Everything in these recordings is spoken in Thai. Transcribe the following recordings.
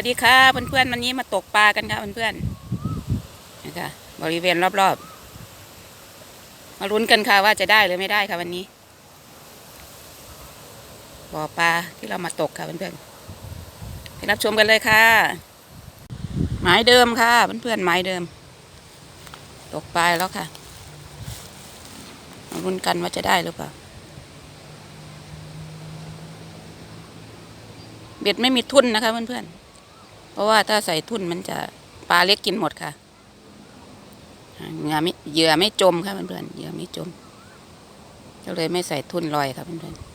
วัสดีค่ะเพื่อนๆวันนี้มาตกปลากันค่ะเพื่อนๆนะคะบริเวณรอบๆ มาลุ้นกันค่ะว่าจะได้หรือไม่ได้ค่ะวันนี้บ่อปลาที่เรามาตกค่ะเพื่อนๆไปรับชมกันเลยค่ะ หมายเดิมค่ะเพื่อนๆหมายเดิม ตกปลาแล้วค่ะ มาลุ้นกันว่าจะได้หรือเปล่าเบ็ดไม่มีทุนนะคะเพื่อนๆ ราะว่าถ้าใส่ทุ่นมันจะปลาเล็กกินหมดค่ะเหยื่อไม่เหยื่อไม่จมค่ะเพื่อนๆเหยื่อไม่จม ก็เลยไม่ใส่ทุ่นลอยค่ะเพื่อนๆ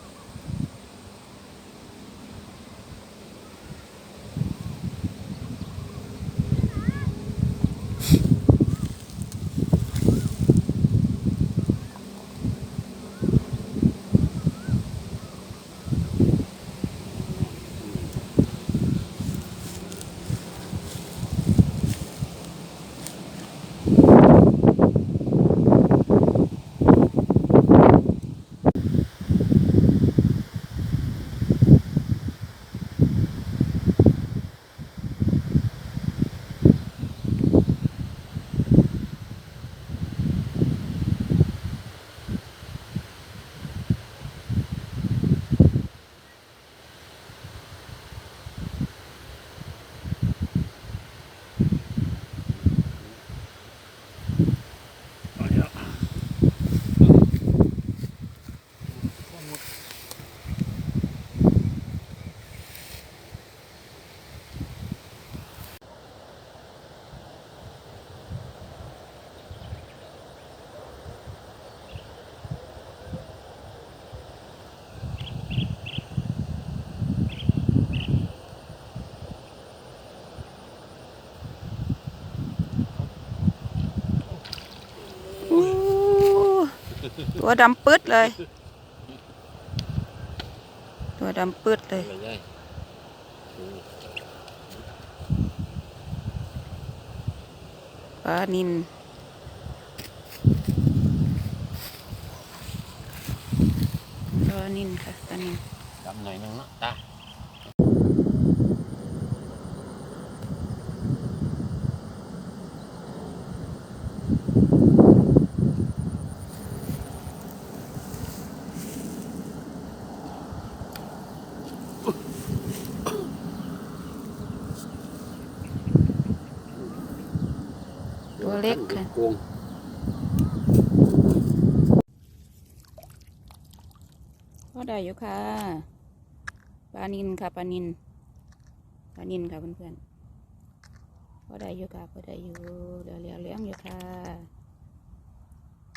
อู้ ตัวดำปึ๊ดเลย ตัวดำปึ๊ดเลย ปลานินปลานินค่ะปลานินดำหน่อยนึงเนาะตา ตัวเล็กค่ะโกงก็ได้อยู่ค่ะปลานินค่ะปลานินปลานินค่ะเพื่อนๆก็ได้อยู่ค่ะก็ได้อยู่เดี๋ยวเลี้ยงเลี้ยงอยู่ค่ะ